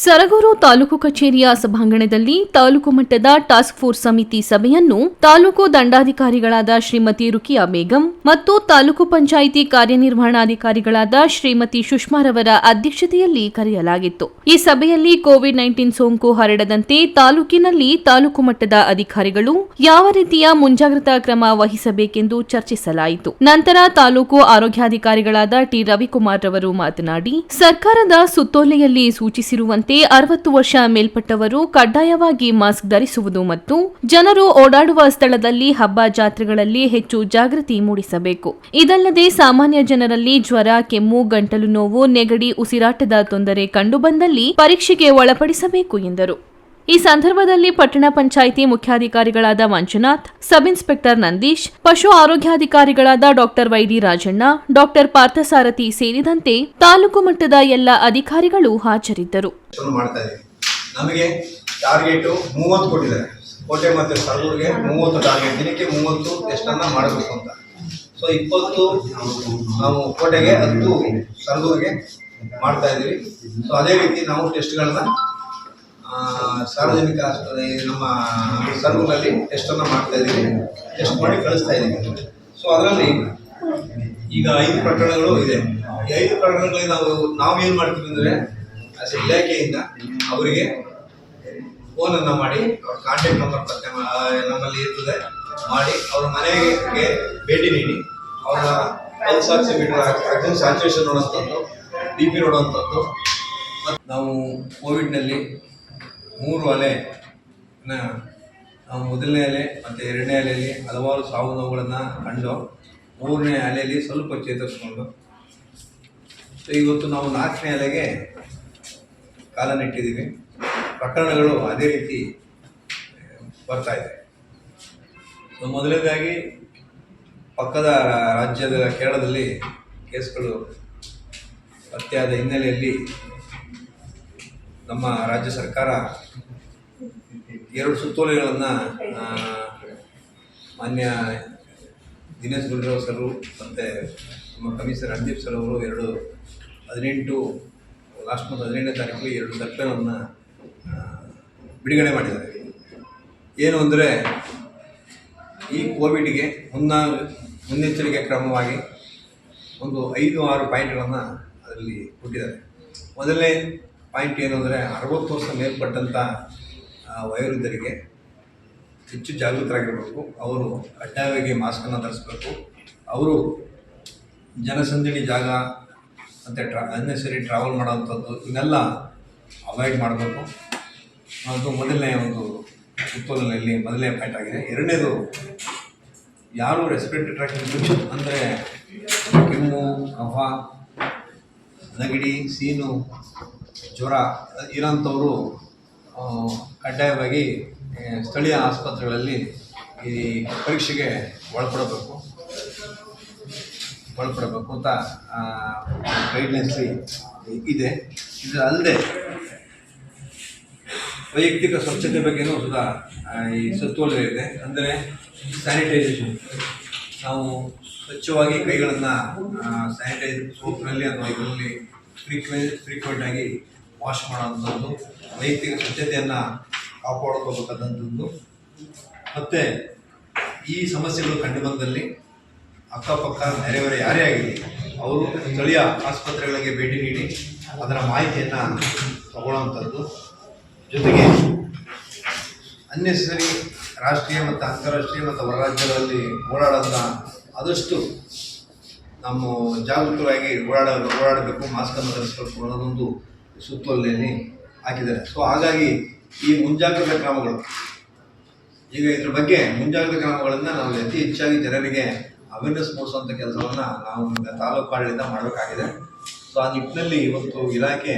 ಸರಗೂರು ತಾಲೂಕು ಕಚೇರಿಯ ಸಭಾಂಗಣದಲ್ಲಿ ತಾಲೂಕು ಮಟ್ಟದ ಟಾಸ್ಕ್ ಫೋರ್ಸ್ ಸಮಿತಿ ಸಭೆಯನ್ನು ತಾಲೂಕು ದಂಡಾಧಿಕಾರಿಗಳಾದ ಶ್ರೀಮತಿ ರುಕಿಯಾ ಬೇಗಂ ಮತ್ತು ತಾಲೂಕು ಪಂಚಾಯಿತಿ ಕಾರ್ಯನಿರ್ವಹಣಾಧಿಕಾರಿಗಳಾದ ಶ್ರೀಮತಿ ಸುಷ್ಮಾರವರ ಅಧ್ಯಕ್ಷತೆಯಲ್ಲಿ ಕರೆಯಲಾಗಿತ್ತು. ಈ ಸಭೆಯಲ್ಲಿ ಕೋವಿಡ್ ನೈನ್ಟೀನ್ ಸೋಂಕು ಹರಡದಂತೆ ತಾಲೂಕಿನಲ್ಲಿ ತಾಲೂಕು ಮಟ್ಟದ ಅಧಿಕಾರಿಗಳು ಯಾವ ರೀತಿಯ ಮುಂಜಾಗ್ರತಾ ಕ್ರಮ ವಹಿಸಬೇಕೆಂದು ಚರ್ಚಿಸಲಾಯಿತು. ನಂತರ ತಾಲೂಕು ಆರೋಗ್ಯಾಧಿಕಾರಿಗಳಾದ ಟಿ ರವಿಕುಮಾರ್ ರವರು ಮಾತನಾಡಿ, ಸರ್ಕಾರದ ಸುತ್ತೋಲೆಯಲ್ಲಿ ಸೂಚಿಸಿರುವಂತೆ ಅರವತ್ತು ವರ್ಷ ಮೇಲ್ಪಟ್ಟವರು ಕಡ್ಡಾಯವಾಗಿ ಮಾಸ್ಕ್ ಧರಿಸುವುದು ಮತ್ತು ಜನರು ಓಡಾಡುವ ಸ್ಥಳದಲ್ಲಿ ಹಬ್ಬ ಜಾತ್ರೆಗಳಲ್ಲಿ ಹೆಚ್ಚು ಜಾಗೃತಿ ಮೂಡಿಸಬೇಕು. ಇದಲ್ಲದೆ ಸಾಮಾನ್ಯ ಜನರಲ್ಲಿ ಜ್ವರ, ಕೆಮ್ಮು, ಗಂಟಲು ನೋವು, ನೆಗಡಿ, ಉಸಿರಾಟದ ತೊಂದರೆ ಕಂಡುಬಂದಲ್ಲಿ ಪರೀಕ್ಷೆಗೆ ಒಳಪಡಿಸಬೇಕು ಎಂದರು. ಈ ಸಂದರ್ಭದಲ್ಲಿ ಪಟ್ಟಣ ಪಂಚಾಯಿತಿ ಮುಖ್ಯಾಧಿಕಾರಿಗಳಾದ ಮಂಜುನಾಥ್ ಸಬ್ ಇನ್ಸ್ಪೆಕ್ಟರ್ ನಂದೀಶ್, ಪಶು ಆರೋಗ್ಯಾಧಿಕಾರಿಗಳಾದ doctor Y D Rajanna, doctor Parthasarathy ಸೇರಿದಂತೆ ತಾಲೂಕು ಮಟ್ಟದ ಎಲ್ಲ ಅಧಿಕಾರಿಗಳು ಹಾಜರಿದ್ದರು. ನಮಗೆ ಟಾರ್ಗೆಟ್ ಮೂವತ್ತು ಕೊಟ್ಟಿದ್ದಾರೆ. ಕೋಟೆ ಮತ್ತು ಸರಗೂರಿಗೆ ಮೂವತ್ತು ಟಾರ್ಗೆಟ್, ದಿನಕ್ಕೆ ಮೂವತ್ತು ಟೆಸ್ಟನ್ನು ಮಾಡಬೇಕು ಅಂತ. ಸೊ ಇಪ್ಪತ್ತು ನಾವು ಕೋಟೆಗೆ ಹತ್ತು ಸರಗೂರಿಗೆ ಮಾಡ್ತಾ ಇದ್ದೀವಿ. ಸೊ ಅದೇ ರೀತಿ ನಾವು ಟೆಸ್ಟ್ಗಳನ್ನ ಸಾರ್ವಜನಿಕ ಆಸ್ಪತ್ರೆ, ನಮ್ಮ ಸರ್ವನಲ್ಲಿ ಟೆಸ್ಟನ್ನು ಮಾಡ್ತಾ ಇದ್ದೀವಿ. ಟೆಸ್ಟ್ ಮಾಡಿ ಕಳಿಸ್ತಾ ಇದ್ದೀವಿ. ಸೊ ಅದರಲ್ಲಿ ಈಗ ಐದು ಪ್ರಕರಣಗಳು ಇದೆ. ಈ ಐದು ಪ್ರಕರಣಗಳಲ್ಲಿ ನಾವು, ನಾವೇನು ಮಾಡ್ತೀವಿ ಅಂದರೆ ಇಲಾಖೆಯಿಂದ ಅವರಿಗೆ ಫೋನನ್ನು ಮಾಡಿ, ಅವ್ರ ಕಾಂಟ್ಯಾಕ್ಟ್ ನಂಬರ್ ಪತ್ತೆ ನಮ್ಮಲ್ಲಿ ಇರ್ತದೆ. ಮಾಡಿ, ಅವ್ರ ಮನೆಗೆ ಭೇಟಿ ನೀಡಿ, ಅವರ ಪಲ್ಸ್ ಆಕ್ಸಿಮೀಟರ್ ಆಕ್ಸಿಜನ್ ಸ್ಯಾಚುರೇಷನ್ ನೋಡುವಂಥದ್ದು ಬಿ ಪಿ ನೋಡುವಂಥದ್ದು. ಮತ್ತು ನಾವು ಕೋವಿಡ್ನಲ್ಲಿ ಮೂರು ಅಲೆ ನಾವು ಮೊದಲನೇ ಅಲೆ ಮತ್ತು ಎರಡನೇ ಅಲೆಯಲ್ಲಿ ಹಲವಾರು ಸಾವು ನೋವುಗಳನ್ನು ಕಂಡು ಮೂರನೇ ಅಲೆಯಲ್ಲಿ ಸ್ವಲ್ಪ ಚೇತರಿಸ್ಕೊಂಡು. ಇವತ್ತು ನಾವು ನಾಲ್ಕನೇ ಅಲೆಗೆ ಕಾಲನ್ನಿಟ್ಟಿದ್ದೀವಿ ಪ್ರಕರಣಗಳು ಅದೇ ರೀತಿ, ಬರ್ತಾ ಇದೆ. ಸೊ, ಮೊದಲನೇದಾಗಿ ಪಕ್ಕದ ರಾಜ್ಯದ ಕೇರಳದಲ್ಲಿ ಕೇಸ್ಗಳು ಪತ್ತೆಯಾದ ಹಿನ್ನೆಲೆಯಲ್ಲಿ ನಮ್ಮ ರಾಜ್ಯ ಸರ್ಕಾರ ಎರಡು ಸುತ್ತೋಲೆಗಳನ್ನು ಮಾನ್ಯ ದಿನೇಶ್ ಗುಂಡೂರಾವ್ ಸರ್ ಮತ್ತು ನಮ್ಮ ಕಮಿಷನರ್ ರಣದೀಪ್ ಸರ್ ಅವರು ಎರಡು ಹದಿನೆಂಟು ಲಾಸ್ಟ್ ಮಂತ್ ಹದಿನೆಂಟನೇ ತಾರೀಕು ಎರಡು ಸರ್ಕಾರವನ್ನು ಬಿಡುಗಡೆ ಮಾಡಿದ್ದಾರೆ. ಏನು ಅಂದರೆ, ಈ ಕೋವಿಡ್ಗೆ ಮುನ್ನ, ಮುನ್ನೆಚ್ಚರಿಕೆ ಕ್ರಮವಾಗಿ ಒಂದು ಐದು ಆರು ಪಾಯಿಂಟ್ಗಳನ್ನು ಅದರಲ್ಲಿ ಕೊಟ್ಟಿದ್ದಾರೆ. ಮೊದಲನೇ ಪಾಯಿಂಟ್ ಏನು ಅಂದರೆ ಅರವತ್ತು ವರ್ಷ ಮೇಲ್ಪಟ್ಟಂಥ ವಯೋವೃದ್ಧರಿಗೆ ಹೆಚ್ಚು ಜಾಗೃತರಾಗಿರಬೇಕು. ಅವರು ಕಡ್ಡಾಯವಾಗಿ ಮಾಸ್ಕನ್ನು ಧರಿಸ್ಬೇಕು. ಅವರು ಜನಸಂದಣಿ ಜಾಗ ಮತ್ತು ಟ್ರಾ ಅನ್ನೆಸರಿ ಟ್ರಾವೆಲ್ ಮಾಡೋವಂಥದ್ದು, ಇವನ್ನೆಲ್ಲ ಅವಾಯ್ಡ್ ಮಾಡಬೇಕು. ಅದು ಮೊದಲನೇ ಒಂದು ಸುತ್ತೋಲೆಯಲ್ಲಿ ಮೊದಲನೇ ಪಾಯಿಂಟ್ ಆಗಿದೆ. ಎರಡನೇದು, ಯಾರು ರೆಸ್ಪಿರೇಟರಿ ಟ್ರ್ಯಾಕ್ ಅಂದರೆ ಕೆಮ್ಮು, ಕಫ, ನೆಗಡಿ, ಸೀನು ಜ್ವರ ಇರೋಂಥವರು ಕಡ್ಡಾಯವಾಗಿ ಸ್ಥಳೀಯ ಆಸ್ಪತ್ರೆಗಳಲ್ಲಿ ಈ ಪರೀಕ್ಷೆಗೆ ಒಳಪಡಬೇಕು. ಒಳಪಡಬೇಕು ಅಂತ ಗೈಡ್ಲೈನ್ಸ್ ಇದೆ. ಇದು ಅಲ್ಲದೆ ವೈಯಕ್ತಿಕ ಸ್ವಚ್ಛತೆ ಬಗ್ಗೆನೂ ಸುಧಾ ಈ ಸುತ್ತೋಲೆ ಇದೆ. ಅಂದರೆ ಸ್ಯಾನಿಟೈಸೇಷನ್ ನಾವು ಸ್ವಚ್ಛವಾಗಿ ಕೈಗಳನ್ನು ಸ್ಯಾನಿಟೈಸ್ ಸೋಪ್ನಲ್ಲಿ ಅಥವಾ ಇದರಲ್ಲಿ ಫ್ರೀಕ್ವೆ ಫ್ರೀಕ್ವೆಂಟ್ ಆಗಿ ವಾಶ್ ಮಾಡೋವಂಥದ್ದು, ವೈಯಕ್ತಿಕ ಸ್ವಚ್ಛತೆಯನ್ನು ಕಾಪಾಡ್ಕೋಬೇಕಾದಂಥದ್ದು. ಮತ್ತು ಈ ಸಮಸ್ಯೆಗಳು ಕಂಡುಬಂದಲ್ಲಿ ಅಕ್ಕಪಕ್ಕ ನೆರೆಯವರ ಯಾರೇ ಆಗಲಿ, ಅವರು ಸ್ಥಳೀಯ ಆಸ್ಪತ್ರೆಗಳಿಗೆ ಭೇಟಿ ನೀಡಿ ಅದರ ಮಾಹಿತಿಯನ್ನು ತಗೊಳ್ಳೋವಂಥದ್ದು. ಜೊತೆಗೆ ಅನ್ನೆಸರಿ ರಾಷ್ಟ್ರೀಯ ಮತ್ತು ಅಂತಾರಾಷ್ಟ್ರೀಯ ಮತ್ತು ಹೊರ ರಾಜ್ಯಗಳಲ್ಲಿ ಓಡಾಡೋದನ್ನ ಆದಷ್ಟು ನಮ್ಮ ಜಾಗೃತವಾಗಿ ಓಡಾಡ ಓಡಾಡಬೇಕು ಮಾಸ್ಕನ್ನು ಧರಿಸಬೇಕು ಅನ್ನೋದೊಂದು ಸುತ್ತೋಲೆಯಲ್ಲಿ ಹಾಕಿದ್ದಾರೆ. ಸೊ ಹಾಗಾಗಿ ಈ ಮುಂಜಾಗ್ರತಾ ಕ್ರಮಗಳು, ಈಗ ಇದ್ರ ಬಗ್ಗೆ ಮುಂಜಾಗ್ರತಾ ಕ್ರಮಗಳನ್ನು ನಾವು ಅತಿ ಹೆಚ್ಚಾಗಿ ಜನರಿಗೆ ಅವೇರ್ನೆಸ್ ಮೂಡಿಸುವಂಥ ಕೆಲಸವನ್ನು ನಾವು ತಾಲೂಕು ಆಡಳಿತ ಮಾಡಬೇಕಾಗಿದೆ. ಸೊ ಆ ನಿಟ್ಟಿನಲ್ಲಿ ಇವತ್ತು ಇಲಾಖೆ